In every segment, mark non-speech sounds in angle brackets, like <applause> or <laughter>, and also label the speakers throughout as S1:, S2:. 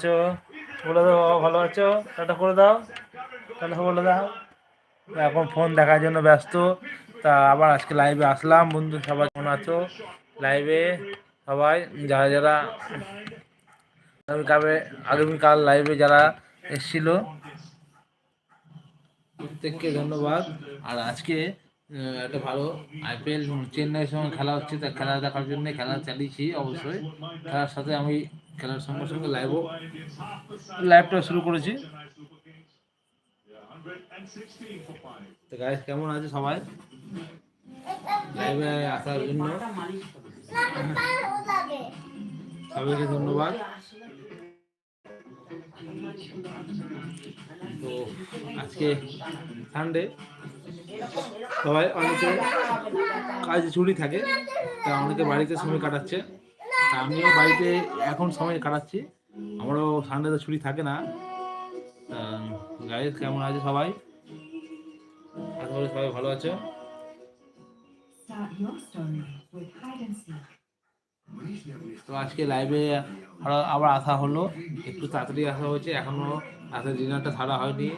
S1: আছো বলে দাও, বাবা, ভালো আছো? টাটা করে দাও। টাটা বলে দাও। এখন ফোন দেখার জন্য ব্যস্ত। তা আবার আজকে লাইভে আসলাম। বন্ধু, সবাই কেমন আছো? লাইভে সবাই, যারা যারা আগামীকালে, আগামীকাল লাইভে যারা এসেছিল, প্রত্যেককে ধন্যবাদ। আর আজকে একটা ভালো আইপিএল চেন্নাইয়ের সঙ্গে খেলা হচ্ছে। তা খেলা দেখার জন্য খেলা চালিয়েছি অবশ্যই। খেলার সাথে আমি খেলার সঙ্গে সঙ্গে লাইভও লাইভটা শুরু করেছি। তো গাইস কেমন আছে সবাই? লাইভে আসার জন্য। সবাইকে ধন্যবাদ। তো আজকে সানডে সবাই অনেকে কাজে ছুটি থাকে তা অনেকে বাড়িতে সময় কাটাচ্ছে। আমিও বাড়িতে এখন সময় কাটাচ্ছি। আমারও সানডেতে ছুটি থাকে না। গাইজ কেমন আছে সবাই? আশা করি সবাই ভালো আছো. তো আজকে লাইভে আবার আসা হলো। একটু তাড়াতাড়ি আসা হয়েছে। এখনও রাতের ডিনারটা সারা হয়নি।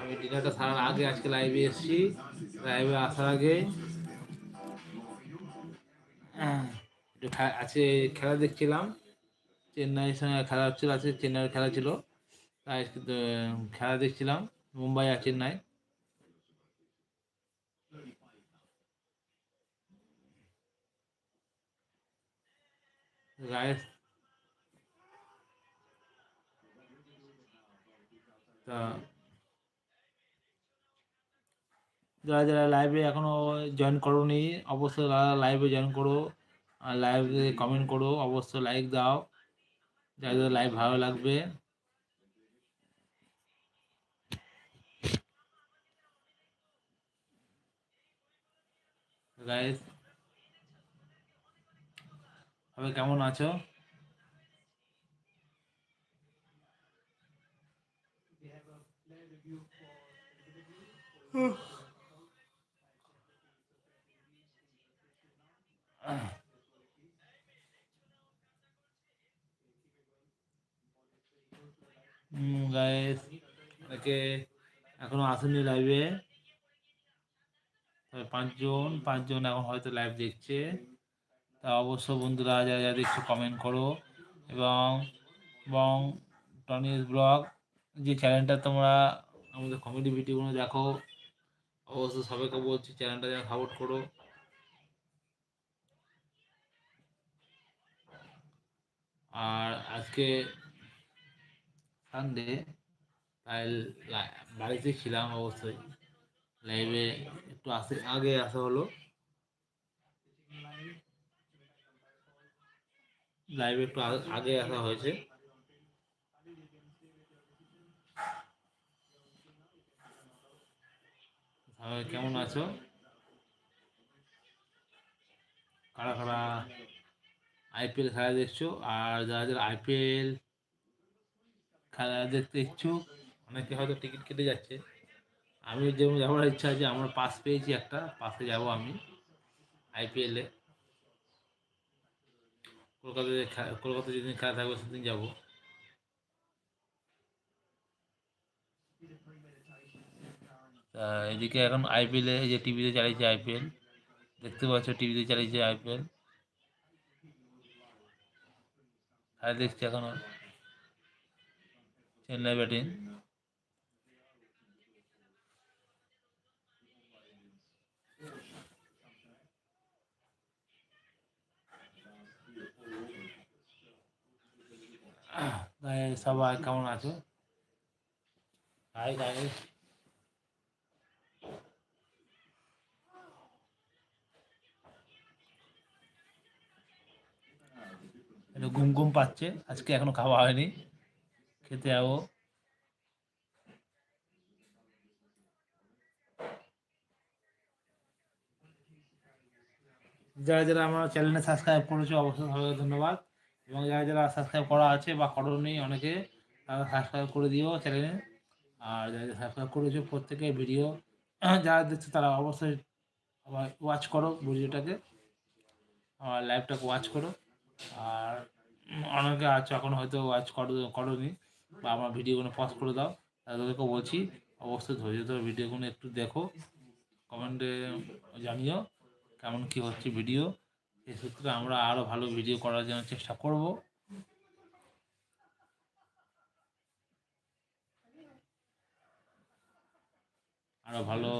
S1: আমি ডিনারটা সারার আগে আজকে লাইভে এসেছি। লাইভে আসার আগে আহ, আছে খেলা দেখছিলাম। চেন্নাইয়ের সঙ্গে খেলা হচ্ছিল আজকে চেন্নাইয়ের খেলা ছিল। তাই খেলা দেখছিলাম, মুম্বাই আর চেন্নাই। তা, যারা যারা লাইভে এখনও জয়েন করো করোনি, অবশ্যই লাইভে জয়েন করো। আর লাইভে কমেন্ট করো অবশ্যই লাইক দাও। যাদের লাইভ ভালো লাগবে। সবাই কেমন আছো? গাইস অনেকে এখনও আসেনি লাইভে পাঁচজন পাঁচজন এখন হয়তো লাইভ দেখছে। তা অবশ্য বন্ধুরা, যারা যারা দেখছ কমেন্ট করো। এবং এবং টনিস ব্লগ, যে চ্যানেলটা তোমরা আমাদের কমেডি ভিডিওগুলো দেখো, অবশ্য সবাইকে বলছি চ্যানেলটা যেন সাপোর্ট করো। আর আজকে সানডে তাই বাড়িতে ছিলাম অবশ্যই লাইভে একটু আসে, আগে আসা হলো। লাইভে একটু আগে আসা হয়েছে। কেমন আছো? কারা কারা আইপিএল খেলা দেখছ? আর যারা যারা আইপিএল খেলা দেখতে ইচ্ছুক, অনেকে হয়তো টিকিট কেটে যাচ্ছে। আমি যেমন যাওয়ার ইচ্ছা আছে, আমার পাস পেয়েছি একটা, পাসে যাব আমি আইপিএলে কলকাতাতে কলকাতায় যেদিন খেলা থাকবে, সেদিন যাব। তা এদিকে এখন আইপিএলে এই যে টিভিতে চালিয়েছে আইপিএল দেখতে পাচ্ছ টিভিতে চালিয়েছে আইপিএল খেলা দেখছি এখনও। চেন্নাই ব্যাটিং তাই সবাই কেমন আছো। হাই গাইস একটু পাচ্ছে। আজকে এখনও খাওয়া হয়নি। খেতে যাব যারা যারা আমার চ্যানেলে সাবস্ক্রাইব করেছ, অবশ্যই সবাইকে ধন্যবাদ। এবং যারা যারা সাবস্ক্রাইব করা আছে বা করোনি অনেকে, তারা সাবস্ক্রাইব করে দিও চ্যানেলে। আর যারা সাবস্ক্রাইব করেছ প্রত্যেকে ভিডিও <clears throat> যারা দেখছে, তারা অবশ্যই ওয়াচ করো ভিডিওটাকে। আমার লাইভটাকে ওয়াচ করো। আর অনেকে আছো, এখন হয়তো ওয়াচ করো, করোনি। বা আমার ভিডিওগুলো পজ করে দাও। তাদেরকে বলছি, অবশ্যই ধৈর্য ধরে ভিডিওগুলো একটু দেখো। কমেন্টে জানিও কেমন কী হচ্ছে ভিডিও। এই সূত্রে আমরা আরও ভালো ভিডিও করার জন্য চেষ্টা করব। আরও ভালো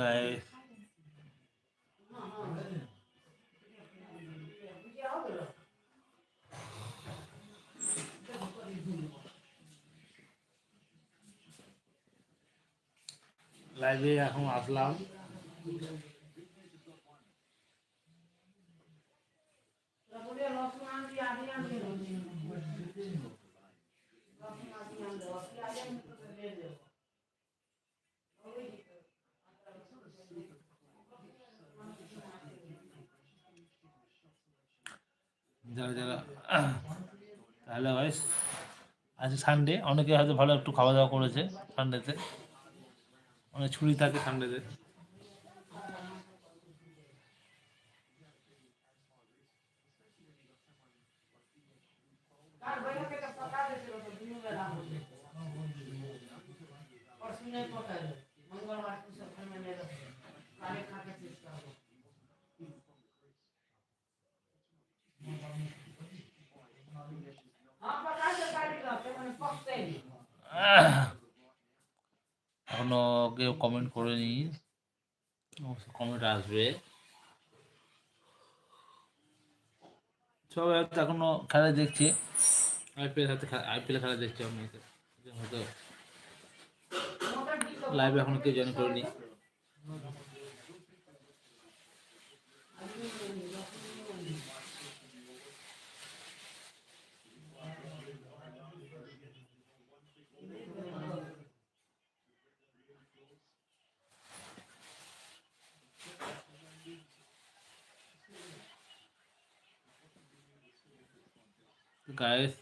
S1: গায়ে লাইভে এখন আসলাম যারা যারা তাহলে ভাই আজ সানডে অনেকে হয়তো ভালো একটু খাওয়া দাওয়া করেছে সানডেতে অনেক ছুটি থাকে সানডেতে এখনও কেউ কমেন্ট করেনি কমেন্ট আসবে। সবাই হয়তো এখনও খেলা দেখছে। আইপিএল হাতে আইপিএল খেলা দেখছে আমি হয়তো লাইভে এখনও কেউ জয়েন করেনি। Guys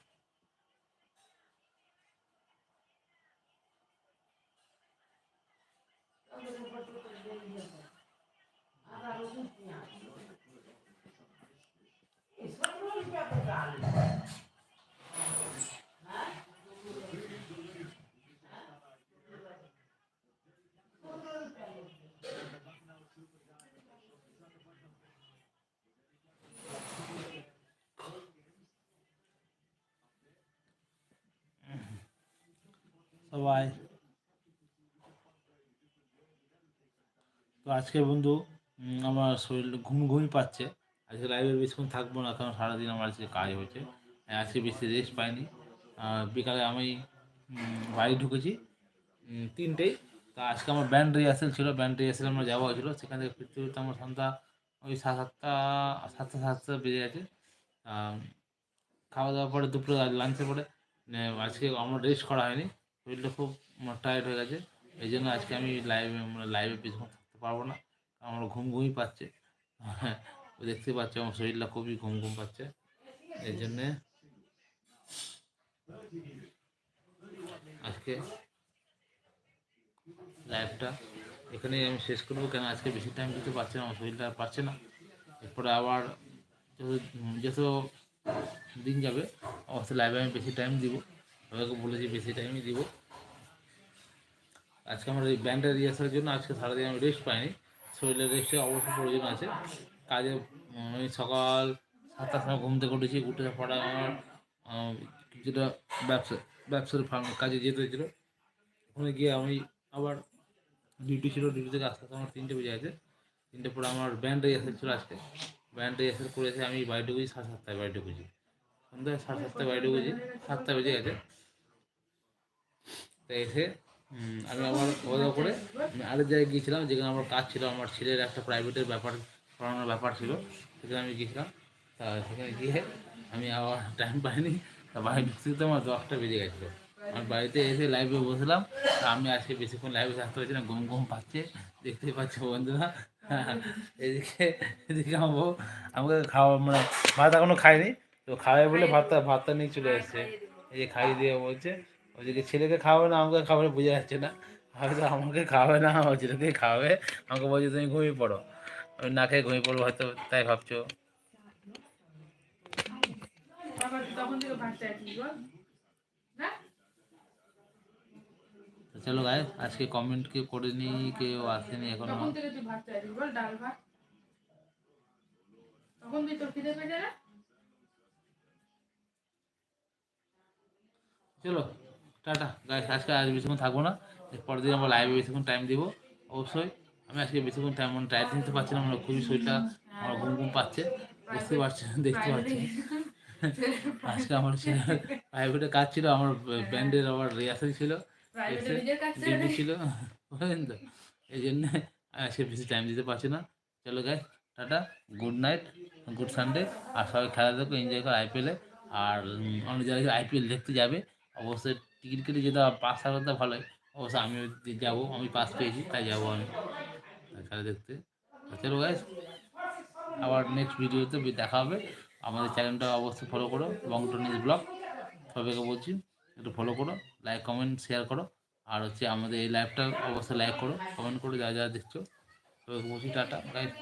S1: সবাই তো আজকে বন্ধু আমার শরীর ঘুম ঘুমই পাচ্ছে। আজকে লাইভে বেশিক্ষণ থাকব না, কারণ সারাদিন আমার আজকে কাজ হয়েছে। আজকে বেশি রেস্ট পাইনি। বিকালে আমি বাড়ি ঢুকেছি তিনটেই। তা আজকে আমার ব্যান্ড রিহার্সেল ছিল। ব্যান্ড রিহার্সেল আমার যাওয়া হয়েছিল। সেখান থেকে ফিরতে ফিরতে আমার সন্ধ্যা ওই সাত সাতটা সাতটা সাতটা বেজে গেছে। খাওয়া দাওয়ার পরে, দুপুরে লাঞ্চের পরে আজকে আমার রেস্ট করা হয়নি। শরীরটা খুব টায়ার্ড হয়ে গেছে। এই জন্য আজকে আমি লাইভে লাইভে বেশিক্ষণ থাকতে পারব না। আমার ঘুম ঘুমই পাচ্ছে। হ্যাঁ <laughs> দেখতে পাচ্ছি, আমার শরীরটা খুবই ঘুম ঘুম পাচ্ছে। এই জন্যে আজকে লাইভটা এখানেই আমি শেষ করব। কেন আজকে বেশি টাইম দিতে পারছি না, আমার শরীরটা আর পারছে না। এরপরে আবার যত যত দিন যাবে অবশ্যই লাইভে আমি বেশি টাইম দিব। সবাইকে বলেছি বেশি টাইমই দিব। আজকে আমার এই ব্যান্ডের রিহার্সালের জন্য আজকে সারাদিন আমি রেস্ট পাইনি। শরীরের রেস্টের অবশ্যই প্রয়োজন আছে। কাজে আমি সকাল সাতটার সময় ঘুম থেকে উঠেছি, উঠে পড়া আমার কিছুটা ব্যবসা, ব্যবসার কাজে যেতে হয়েছিলো, ওখানে গিয়ে আমি আবার ডিউটি ছিল ডিউটি থেকে আসতে আসতে আমার তিনটে বেজে আছে তিনটে পরে আমার ব্যান্ড রিহার্সাল ছিল আজকে। ব্যান্ড রিহার্সাল করে এসে আমি বাড়ি ঢুকেছি, সাড়ে সাতটায় বাড়ি ঢুকেছি। সন্ধ্যায় সাড়ে সাতটায় বাড়ি ঢুকেছি সাতটা বেজে গেছে। তো এসে আমি আমার খাওয়া দাওয়া করে আমি আরেক জায়গায় গিয়েছিলাম যেখানে আমার কাজ ছিল আমার ছেলের একটা প্রাইভেটের ব্যাপার পড়ানোর ব্যাপার ছিল সেখানে আমি গিয়েছিলাম। তা সেখানে গিয়ে আমি আবার টাইম পাইনি তা বাড়ি ঢুকতে ঢুকতে আমার দশটা বেজে গেছিল। আমার বাড়িতে এসে লাইভে বসলাম তা আমি আজকে বেশিক্ষণ লাইভে থাকতে পারছি না ঘুম ঘুম পাচ্ছে দেখতেই পাচ্ছ বন্ধুরা। এদিকে এদিকে আমার বউ আমাকে খাওয়া মানে ভাত এখনও খায়নি তো খাওয়াই বলে ভাতটা ভাতটা নিয়ে চলে এসছে। এই যে খাইয়ে দিয়ে বলছে ওদিকে ছেলেকে খাওয়াবে না আমাকে খাওয়াবে বোঝা যাচ্ছে না। হয়তো আমাকে খাওয়াবে না আমার ছেলেকে খাওয়াবে আমাকে বলছে তুমি ঘুমিয়ে পড়ো। আমি না খেয়ে ঘুমিয়ে পড়ব হয়তো তাই ভাবছ। চলো গায়ে আজকে কমেন্ট কেউ করেনি কেউ আসেনি
S2: এখনও।
S1: চলো। টাটা। গাইস আজকে আজ বেশিক্ষণ থাকব না। এর পরের দিন আমরা লাইভে বেশিক্ষণ টাইম দিব। অবশ্যই আমি আজকে বেশিক্ষণ টাইম মানে টাইট নিতে পারছি না মানে খুবই শরীরটা আমার ঘুম ঘুম পাচ্ছে। বুঝতে পারছি দেখতে পাচ্ছি। আজকে আমার প্রাইভেটে কাজ ছিল আমার ব্যান্ডের আবার রিহার্সাল ছিল। ছিল বুঝলেন তো। এই জন্য আমি আজকে বেশি টাইম দিতে পারছি না। চলো guy tata good night good Sunday আর সবাই খেলা দেখো এনজয় করো আইপিএলে আর অনেক জায়গায় আইপিএল দেখতে যাবে অবশ্যই টিকিট কেটে যেতে পাস থাকলে তো ভালোই। অবশ্যই আমিও যাব, আমি পাস পেয়েছি, তাই যাব আমি। খেলা দেখতে। চলো গাইস আবার নেক্সট ভিডিওতে দেখা হবে। আমাদের চ্যানেলটা অবশ্যই ফলো করো এবং টনিস ব্লগ সবাইকে বলছি, একটু ফলো করো লাইক কমেন্ট শেয়ার করো। আর হচ্ছে আমাদের এই লাইভটা অবশ্যই লাইক করো কমেন্ট করো যা যা দেখছ। সবাইকে বলছি, টাটা গাইড